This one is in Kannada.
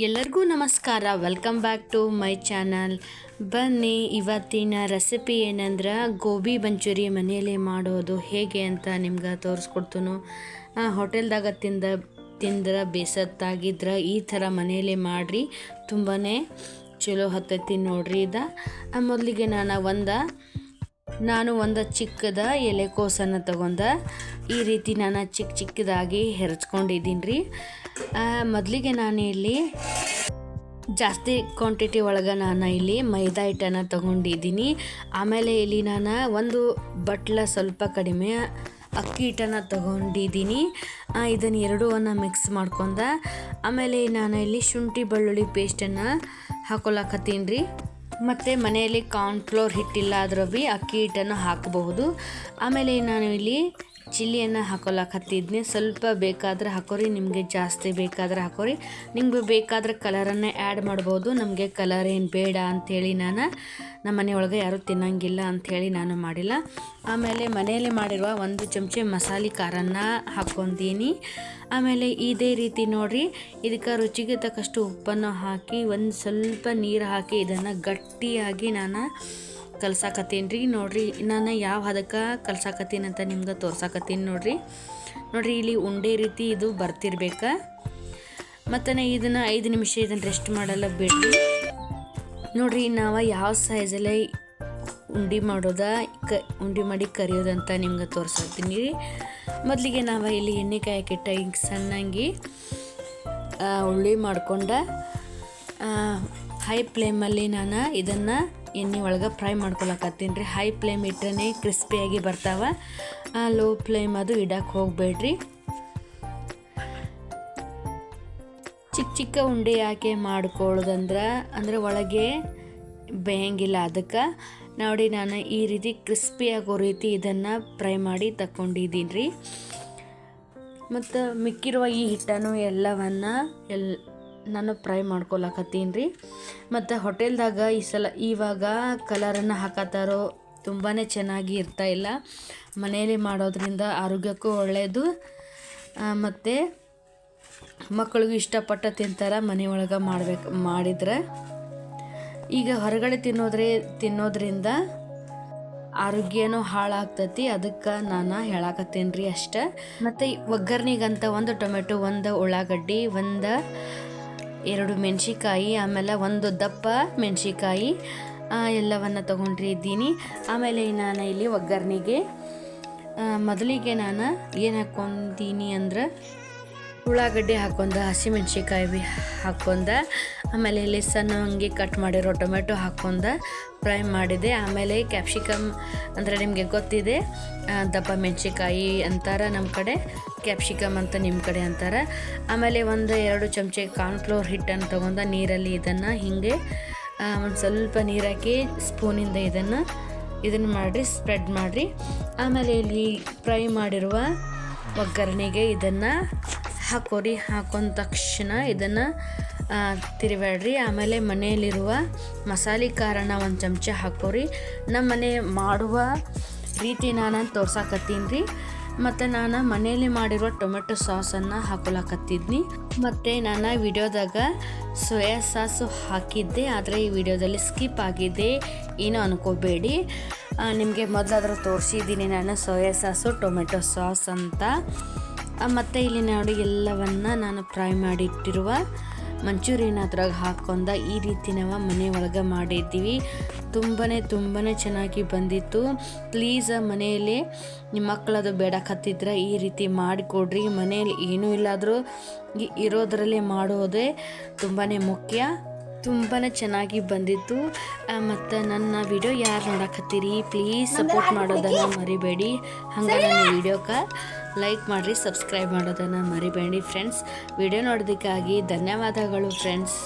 ಎಲ್ಲರಿಗೂ ನಮಸ್ಕಾರ. Welcome back to my channel ಬನ್ನಿ, ಇವತ್ತಿನ ರೆಸಿಪಿ ಏನಂದ್ರೆ ಗೋಬಿ ಮಂಚೂರಿ ಮನೆಯಲ್ಲೇ ಮಾಡೋದು ಹೇಗೆ ಅಂತ ನಿಮ್ಗೆ ತೋರಿಸ್ಕೊಡ್ತನು. ಹೋಟೆಲ್ದಾಗ ತಿಂದ, ತಿಂದ್ರೆ ಬೇಸತ್ತಾಗಿದ್ರೆ ಈ ಥರ ಮನೆಯಲ್ಲೇ ಮಾಡಿರಿ. ತುಂಬಾ ಚಲೋ ಹತ್ತೈತಿ ನೋಡ್ರಿ ಇದು. ಮೊದಲಿಗೆ ನಾನು ಒಂದು ನಾನು ಒಂದು ಚಿಕ್ಕದ ಎಲೆಕೋಸನ್ನು ತಗೊಂಡ ಈ ರೀತಿ ನಾನು ಚಿಕ್ಕ ಚಿಕ್ಕದಾಗಿ ಹೆರಚ್ಕೊಂಡಿದ್ದೀನಿ ರೀ ಮೊದಲಿಗೆ ನಾನು ಇಲ್ಲಿ ಜಾಸ್ತಿ ಕ್ವಾಂಟಿಟಿ ಒಳಗೆ ನಾನು ಇಲ್ಲಿ ಮೈದಾ ಹಿಟ್ಟನ್ನು ತಗೊಂಡಿದ್ದೀನಿ. ಆಮೇಲೆ ಇಲ್ಲಿ ನಾನು ಒಂದು ಬಟ್ಲ ಸ್ವಲ್ಪ ಕಡಿಮೆ ಅಕ್ಕಿ ಹಿಟ್ಟನ್ನು ತಗೊಂಡಿದ್ದೀನಿ. ಇದನ್ನು ಎರಡೂವನ್ನು ಮಿಕ್ಸ್ ಮಾಡ್ಕೊಂಡ ಆಮೇಲೆ ನಾನು ಇಲ್ಲಿ ಶುಂಠಿ ಬೆಳ್ಳುಳ್ಳಿ ಪೇಸ್ಟನ್ನು ಹಾಕೊಳಕತ್ತೀನಿ ರೀ ಮತ್ತು ಮನೆಯಲ್ಲಿ ಕಾರ್ನ್ಫ್ಲೋರ್ ಹಿಟ್ಟಿಲ್ಲ ಅದರ ಭೀ ಅಕ್ಕಿ ಹಿಟ್ಟನ್ನು ಹಾಕಬಹುದು. ಆಮೇಲೆ ನಾನು ಇಲ್ಲಿ ಚಿಲ್ಲಿಯನ್ನು ಹಾಕೊಳಕತ್ತಿದ್ನಿ ಸ್ವಲ್ಪ ಬೇಕಾದ್ರೆ ಹಾಕೋರಿ, ನಿಮಗೆ ಜಾಸ್ತಿ ಬೇಕಾದ್ರೆ ಹಾಕೋರಿ. ನಿಮಗೆ ಬೇಕಾದ್ರೆ ಕಲರನ್ನು ಆ್ಯಡ್ ಮಾಡ್ಬೋದು. ನಮಗೆ ಕಲರ್ ಏನು ಬೇಡ ಅಂಥೇಳಿ ನಾನು ನಮ್ಮ ಮನೆಯೊಳಗೆ ಯಾರೂ ತಿನ್ನಂಗಿಲ್ಲ ಅಂಥೇಳಿ ನಾನು ಮಾಡಿಲ್ಲ. ಆಮೇಲೆ ಮನೆಯಲ್ಲಿ ಮಾಡಿರುವ ಒಂದು ಚಮಚೆ ಮಸಾಲೆ ಖಾರನ್ನು ಹಾಕ್ಕೊಂತೀನಿ ಆಮೇಲೆ ಇದೇ ರೀತಿ ನೋಡಿರಿ, ಇದಕ್ಕೆ ರುಚಿಗೆ ತಕ್ಕಷ್ಟು ಉಪ್ಪನ್ನು ಹಾಕಿ ಒಂದು ಸ್ವಲ್ಪ ನೀರು ಹಾಕಿ ಇದನ್ನು ಗಟ್ಟಿಯಾಗಿ ನಾನು ಕಲ್ಸಾಕತ್ತೀನಿ ರೀ. ನೋಡ್ರಿ, ನಾನು ಯಾವ ಹದಕ್ಕೆ ಕಲ್ಸಾಕತ್ತೀನಿ ಅಂತ ನಿಮ್ಗೆ ತೋರ್ಸಾಕತ್ತೀನಿ ನೋಡ್ರಿ. ನೋಡ್ರಿ, ಇಲ್ಲಿ ಉಂಡೆ ರೀತಿ ಇದು ಬರ್ತಿರ್ಬೇಕು. ಮತ್ತು ಇದನ್ನು ಐದು ನಿಮಿಷ ಇದನ್ನು ರೆಸ್ಟ್ ಮಾಡಲ್ಲ ಬಿಡ್ರಿ. ನೋಡ್ರಿ, ನಾವು ಯಾವ ಸೈಜಲ್ಲೇ ಉಂಡೆ ಮಾಡೋದ, ಕ, ಉಂಡೆ ಮಾಡಿ ಕರಿಯೋದಂತ ನಿಮ್ಗೆ ತೋರಿಸ್ತೀನಿ ರೀ. ಮೊದಲಿಗೆ ನಾವು ಇಲ್ಲಿ ಎಣ್ಣೆ ಕಾಯಕ್ಕಿಟ್ಟ ಹಿಂಗೆ ಸಣ್ಣಂಗಿ ಉಳ್ಳಿ ಮಾಡ್ಕೊಂಡ ಹೈ ಫ್ಲೇಮಲ್ಲಿ ನಾನು ಇದನ್ನು ಎಣ್ಣೆ ಒಳಗೆ ಫ್ರೈ ಮಾಡ್ಕೊಳಕತ್ತೀನಿ ರೀ. ಹೈ ಫ್ಲೇಮ್ ಇಟ್ಟರೆ ಕ್ರಿಸ್ಪಿಯಾಗಿ ಬರ್ತಾವೆ. ಲೋ ಫ್ಲೇಮ್ ಅದು ಇಡಕ್ಕೆ ಹೋಗಬೇಡ್ರಿ. ಚಿಕ್ಕ ಚಿಕ್ಕ ಉಂಡೆ ಯಾಕೆ ಮಾಡ್ಕೊಳ್ಳೋದಂದ್ರೆ ಅಂದರೆ ಒಳಗೆ ಬೇಯಂಗಿಲ್ಲ ಅದಕ್ಕೆ. ನೋಡಿ, ನಾನು ಈ ರೀತಿ ಕ್ರಿಸ್ಪಿ ಆಗೋ ರೀತಿ ಇದನ್ನು ಫ್ರೈ ಮಾಡಿ ತಗೊಂಡಿದ್ದೀನಿ ರೀ. ಮತ್ತು ಮಿಕ್ಕಿರುವ ಈ ಹಿಟ್ಟನ್ನು ಎಲ್ಲವನ್ನು ಎಲ್ ನಾನು ಫ್ರೈ ಮಾಡ್ಕೊಳಕತ್ತೀನಿ ರೀ. ಮತ್ತು ಹೋಟೆಲ್ದಾಗ ಈ ಸಲ ಇವಾಗ ಕಲರನ್ನು ಹಾಕತ್ತಾರೋ ತುಂಬಾ ಚೆನ್ನಾಗಿ ಇರ್ತಾ ಇಲ್ಲ. ಮನೆಯಲ್ಲಿ ಮಾಡೋದ್ರಿಂದ ಆರೋಗ್ಯಕ್ಕೂ ಒಳ್ಳೆಯದು ಮತ್ತು ಮಕ್ಕಳಿಗೂ ಇಷ್ಟಪಟ್ಟು ತಿಂತಾರ, ಮನೆಯೊಳಗೆ ಮಾಡ್ಬೇಕು, ಮಾಡಿದ್ರೆ. ಈಗ ಹೊರಗಡೆ ತಿನ್ನೋದ್ರೆ, ತಿನ್ನೋದ್ರಿಂದ ಆರೋಗ್ಯನೂ ಹಾಳಾಗ್ತತಿ. ಅದಕ್ಕೆ ನಾನು ಹೇಳಾಕತ್ತೀನಿ ರೀ ಅಷ್ಟೆ. ಮತ್ತು ಒಗ್ಗರ್ಣಿಗಂತ ಒಂದು ಟೊಮೆಟೊ, ಒಂದು ಉಳ್ಳಾಗಡ್ಡಿ, ಒಂದು ಎರಡು ಮೆಣಸಿಕಾಯಿ ಆಮೇಲೆ ಒಂದು ದಪ್ಪ ಮೆಣಸಿಕಾಯಿ ಎಲ್ಲವನ್ನು ತೊಗೊಂಡಿದ್ದೀನಿ ಆಮೇಲೆ ನಾನು ಇಲ್ಲಿ ಒಗ್ಗರಣೆಗೆ ಮೊದಲಿಗೆ ನಾನು ಏನು ಹಾಕ್ಕೊಂತೀನಿ ಅಂದ್ರೆ ಉಳ್ಳಾಗಡ್ಡಿ ಹಾಕೊಂಡ ಹಸಿಮೆಣ್ಸಿಕಾಯಿ ಬಿ ಹಾಕೊಂಡ, ಆಮೇಲೆ ಇಲ್ಲಿ ಸಣ್ಣ ಹಂಗೆ ಕಟ್ ಮಾಡಿರೋ ಟೊಮೆಟೊ ಹಾಕೊಂಡ ಫ್ರೈ ಮಾಡಿದೆ. ಆಮೇಲೆ ಕ್ಯಾಪ್ಸಿಕಮ್ ಅಂದರೆ ನಿಮಗೆ ಗೊತ್ತಿದೆ ದಪ್ಪ ಮೆಣಸಿಕಾಯಿ ಅಂತಾರೆ ನಮ್ಮ ಕಡೆ ಕ್ಯಾಪ್ಸಿಕಮ್ ಅಂತ ನಿಮ್ಮ ಕಡೆ ಅಂತಾರೆ. ಆಮೇಲೆ ಒಂದು ಎರಡು ಚಮಚೆ ಕಾರ್ನ್ಫ್ಲೋರ್ ಹಿಟ್ಟನ್ನು ತೊಗೊಂಡ ನೀರಲ್ಲಿ ಇದನ್ನು ಹಿಂಗೆ ಒಂದು ಸ್ವಲ್ಪ ನೀರು ಹಾಕಿ ಸ್ಪೂನಿಂದ ಇದನ್ನು ಇದನ್ನು ಮಾಡಿರಿ ಸ್ಪ್ರೆಡ್ ಮಾಡಿರಿ. ಆಮೇಲೆ ಇಲ್ಲಿ ಫ್ರೈ ಮಾಡಿರುವ ಒಗ್ಗರಣೆಗೆ ಇದನ್ನು ಹಾಕೋರಿ, ಹಾಕೊಂಡ ತಕ್ಷಣ ಇದನ್ನು ತಿರುವಾಡ್ರಿ ಆಮೇಲೆ ಮನೆಯಲ್ಲಿರುವ ಮಸಾಲೆ ಖಾರನ ಒಂದು ಚಮಚ ಹಾಕೋರಿ. ನಮ್ಮ ಮನೆ ಮಾಡುವ ರೀತಿ ನಾನು ತೋರ್ಸಾಕತ್ತೀನಿ. ರೀ ಮತ್ತು ನಾನು ಮನೆಯಲ್ಲಿ ಮಾಡಿರುವ ಟೊಮೆಟೊ ಸಾಸನ್ನು ಹಾಕೊಳಕತ್ತಿದ್ನಿ. ಮತ್ತು ನಾನು ವಿಡಿಯೋದಾಗ ಸೋಯಾ ಸಾಸು ಹಾಕಿದ್ದೆ, ಆದರೆ ಈ ವಿಡಿಯೋದಲ್ಲಿ ಸ್ಕಿಪ್ ಆಗಿದೆ, ಏನೂ ಅನ್ಕೋಬೇಡಿ. ನಿಮಗೆ ಮೊದಲಾದರೂ ತೋರಿಸಿದ್ದೀನಿ ನಾನು ಸೋಯಾ ಸಾಸು, ಟೊಮೆಟೊ ಸಾಸ್ ಅಂತ. ಮತ್ತು ಇಲ್ಲಿ ನೋಡಿ ಎಲ್ಲವನ್ನ ನಾನು ಫ್ರೈ ಮಾಡಿಟ್ಟಿರುವ ಮಂಚೂರಿಯನ್ ಅದ್ರಾಗ ಹಾಕೊಂಡ ಈ ರೀತಿ ನಾವು ಮನೆ ಒಳಗೆ ಮಾಡಿದ್ದೀವಿ. ತುಂಬಾ ತುಂಬಾ ಚೆನ್ನಾಗಿ ಬಂದಿತ್ತು. ಪ್ಲೀಸ್ ಮನೆಯಲ್ಲಿ ನಿಮ್ಮ ಮಕ್ಕಳದು ಬೇಡಕತ್ತಿದ್ರೆ ಈ ರೀತಿ ಮಾಡಿಕೊಡ್ರಿ. ಮನೆಯಲ್ಲಿ ಏನೂ ಇಲ್ಲಾದರೂ ಇರೋದರಲ್ಲೇ ಮಾಡೋದೇ ತುಂಬಾ ಮುಖ್ಯ. ತುಂಬಾ ಚೆನ್ನಾಗಿ ಬಂದಿತ್ತು. ಮತ್ತು ನನ್ನ ವಿಡಿಯೋ ಯಾರು ನೋಡಕತ್ತೀರಿ? ಪ್ಲೀಸ್ ಸಪೋರ್ಟ್ ಮಾಡೋದನ್ನು ಮರಿಬೇಡಿ. ಹಂಗೆ ನನ್ನ ವಿಡಿಯೋಕ್ಕೆ ಲೈಕ್ ಮಾಡಿರಿ ಸಬ್ಸ್ಕ್ರೈಬ್ ಮಾಡೋದನ್ನು ಮರಿಬೇಡಿ ಫ್ರೆಂಡ್ಸ್ ವಿಡಿಯೋ ನೋಡೋದಕ್ಕಾಗಿ ಧನ್ಯವಾದಗಳು ಫ್ರೆಂಡ್ಸ್